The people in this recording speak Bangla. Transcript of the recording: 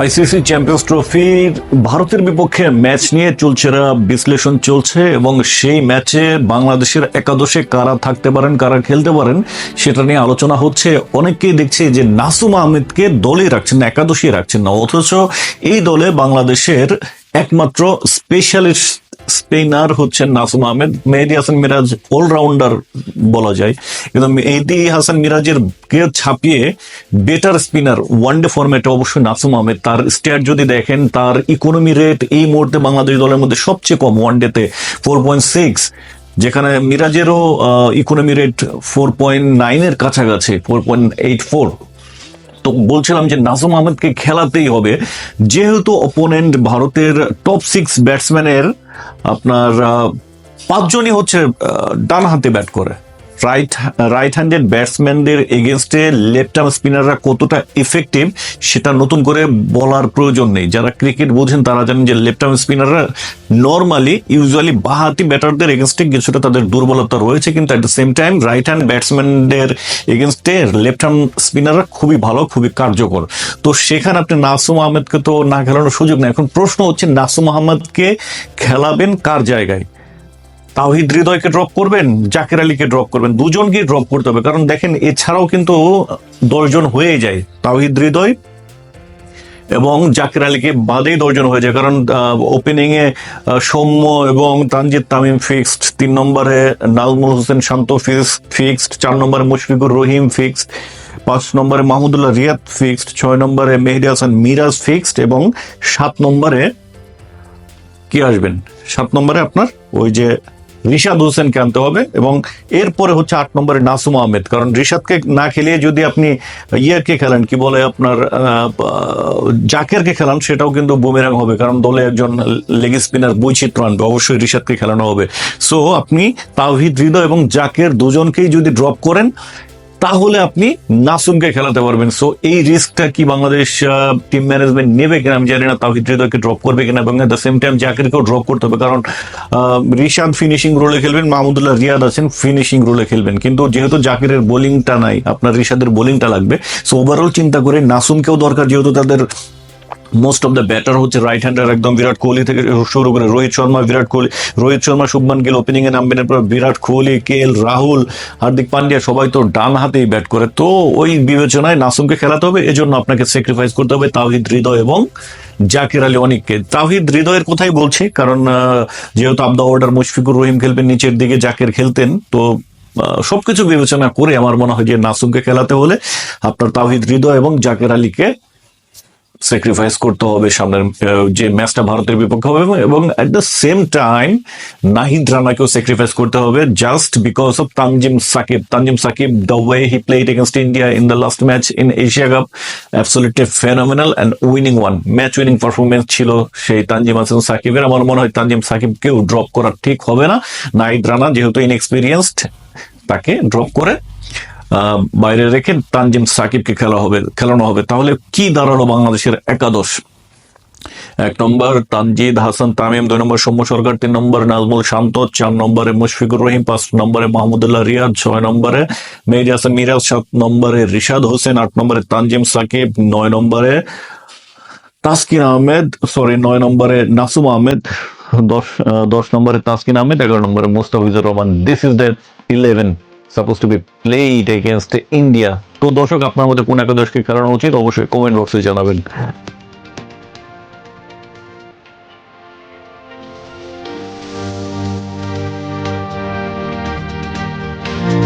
আইসিসি চ্যাম্পিয়ন্স ট্রফির ভারতের বিপক্ষে ম্যাচ নিয়ে চলছেরা বিশ্লেষণ চলছে এবং সেই ম্যাচে বাংলাদেশের একাদশে কারা থাকতে পারেন, কারা খেলতে পারেন, সেটা নিয়ে আলোচনা হচ্ছে। অনেকেই দেখছে যে নাসুম আহমেদকে দলে রাখছেন না একাদশী রাখছেন না, অথচ এই দলে বাংলাদেশের একমাত্র স্পেশালিস্ট স্পিনার হচ্ছেন নাসুম আহমেদ। মেহেদি হাসান মিরাজ অলরাউন্ডার বলা যায়। কিন্তু মেহেদি হাসান মিরাজের কে ছাপিয়ে বেটার স্পিনার ওয়ানডে ফরম্যাটে অবশ্যই নাসুম আহমেদ। তার স্ট্যাট যদি দেখেন, তার ইকোনমি রেট এই মুহূর্তে বাংলাদেশ দলের মধ্যে সবচেয়ে কম ওয়ানডেতে ফোর পয়েন্ট সিক্স যেখানে মিরাজেরও ইকোনমি রেট ফোর পয়েন্ট নাইনের কাছাকাছি ফোর পয়েন্ট এইট ফোর তো বলছিলাম যে নাজম আহমেদকে খেলাতেই হবে। যেহেতু অপোনেন্ট ভারতের টপ সিক্স ব্যাটসম্যানের আপনার পাঁচজনই হচ্ছে ডান হাতে ব্যাট করে। রাইট রাইট হ্যান্ডেড ব্যাটসম্যানদের এগেনস্টে লেফট আর্ম স্পিনাররা কতটা ইফেক্টিভ সেটা নতুন করে বলার প্রয়োজন নেই। যারা ক্রিকেট বোঝেন, তারা জানেন যে লেফট আর্ম স্পিনাররা নর্মালি ইউজুয়ালি বাহাতি ব্যাটারদের এগেনস্টে কিছুটা তাদের দুর্বলতা রয়েছে, কিন্তু at the same time right hand ব্যাটসম্যানদের এগেনস্টে লেফট আর্ম স্পিনাররা খুবই ভালো, খুবই কার্যকর। তো সেখানে আপনি নাসুম আহমেদকে তো না খেলানোর সুযোগ নেই। এখন প্রশ্ন হচ্ছে, নাসুম আহমেদকে খেলাবেন কার জায়গায়? তাওহিদ হৃদয়কে ড্রপ করবেন, জাকের আলীকে ড্রপ করবেন দুজনকে ড্রপ করতে হবে। কারণ দেখেন, এছাড়াও কিন্তু দশজন হয়ে যায়। তাওহিদ হৃদয় এবং জাকির আলীকে বাদেই দশজন হয়ে যায়। কারণ ওপেনিং এ সৌম্য এবং তানজিদ তামিম ফিক্সড তিন নম্বরে নাজমুল হোসেন শান্ত ফিক্সড চার নম্বরে মুশফিকুর রহিম ফিক্সড পাঁচ নম্বরে মাহমুদুল্লাহ রিয়াদ ফিক্সড ছয় নম্বরে মেহেদি হাসান মিরাজ ফিক্সড এবং সাত নম্বরে কি আসবেন? সাত নম্বরে আপনার ওই যে রিশাদ হোসেনকে আনতে হবে এবং এরপরে হচ্ছে আট নম্বরে নাসুম আহমেদ। কারণ রিশাদকে না খেলিয়ে যদি আপনি ইয়েকে খেলেন, কি বলে আপনার জাকেরকে খেলান, সেটাও কিন্তু বুমেরাং হবে। কারণ দলে একজন লেগ স্পিনার বৈচিত্র্য আনবে, অবশ্যই রিশাদকে খেলানো হবে। সো আপনি তাওহিদ হৃদয় এবং জাকের দুজনকেই যদি ড্রপ করেন তাহলে আপনি নাসুমকে খেলাতে পারবেন। সো এই রিস্কটা কি বাংলাদেশ টিম ম্যানেজমেন্ট নেবে কিনা আমি জানি না। তাহিদ হৃদয়কে ড্রপ করবে কিনা এবং অ্যাট দ্য সেম টাইম জাকিরকেও ড্রপ করতে হবে। কারণ রিশাদ ফিনিশিং রোলে খেলবেন, মাহমুদুল্লাহ রিয়াদ আছেন ফিনিশিং রোলে খেলবেন। কিন্তু যেহেতু জাকিরের বোলিংটা নাই, আপনার রিশাদের বোলিংটা লাগবে। সো ওভারঅল চিন্তা করে নাসুমকেও দরকার, যেহেতু তাদের মোস্ট অফ দ্য ব্যাটার হচ্ছে রাইট হ্যান্ডার একদম বিরাট কোহলি থেকে শুরু করে রোহিত শর্মা, বিরাট কোহলি, রোহিত শর্মা, শুভমান গিল ওপেনিংয়ে নামবেন, এরপর বিরাট কোহলি কে এল রাহুল, হার্দিক পান্ডিয়া, সবাই তো ডান হাতেই ব্যাট করে। তো ওই বিবেচনায় নাসুমকে খেলাতে হবে, এজন্য আপনাকে স্যাক্রিফাইস করতে হবে তাওহিদ হৃদয় এবং জাকির আলী অনেককে। তাওহিদ হৃদয়ের কথাই বলছি, কারণ যেহেতু আবদা অর্ডার মুশফিকুর রহিম খেলবেন, নিচের দিকে জাকির খেলতেন, তো সবকিছু বিবেচনা করে আমার মনে হয় যে নাসুমকে খেলাতে হলে আপনার তাওহিদ হৃদয় এবং জাকের আলীকে স্যাক্রিফাইস করতে হবে সামনের যে ম্যাচটা ভারতের বিপক্ষে হবে এবং- at the same time Nahid রানাকেও sacrifice করতে হবে just because of Tanzim Sakib. Tanzim Sakib the way he played against India in the last match in Asia cup absolutely phenomenal and winning one match winning performance ছিল সেই তানজিম হাসান সাকিবের। আমার মনে হয় তানজিম সাকিবকেও ড্রপ করা ঠিক হবে না। নাহিদ রানা যেহেতু ইনএক্সপিরিয়েন্সড তাকে ড্রপ করে বাইরে রেখে তানজিম সাকিবকে খেলা হবে, খেলানো হবে। তাহলে কি দাঁড়াল বাংলাদেশের একাদশ? এক নম্বর তানজিদ, হাসান তামিম, দুই নম্বর সৌম্য সরকার, তিন নম্বর নাজমুল শান্ত, চার নম্বরে মুশফিকুর রহিম, পাঁচ নম্বরে মাহমুদুল্লাহ রিয়াদ ছয় নম্বরে মেহেদি হাসান মিরাজ, সাত নম্বরে রিশাদ হোসেন, আট নম্বরে তানজিম সাকিব, নয় নম্বরে তাসকিন আহমেদ সরি নয় নম্বরে নাসুম আহমেদ, দশ দশ নম্বরে তাসকিন আহমেদ, এগারো নম্বরে Mustafizur Rahman. This is the eleven suppose to be played against India তো দর্শক, আপনার মধ্যে কোন একাদশকে খেলানো উচিত? অবশ্যই কমেন্ট বক্সে জানাবেন।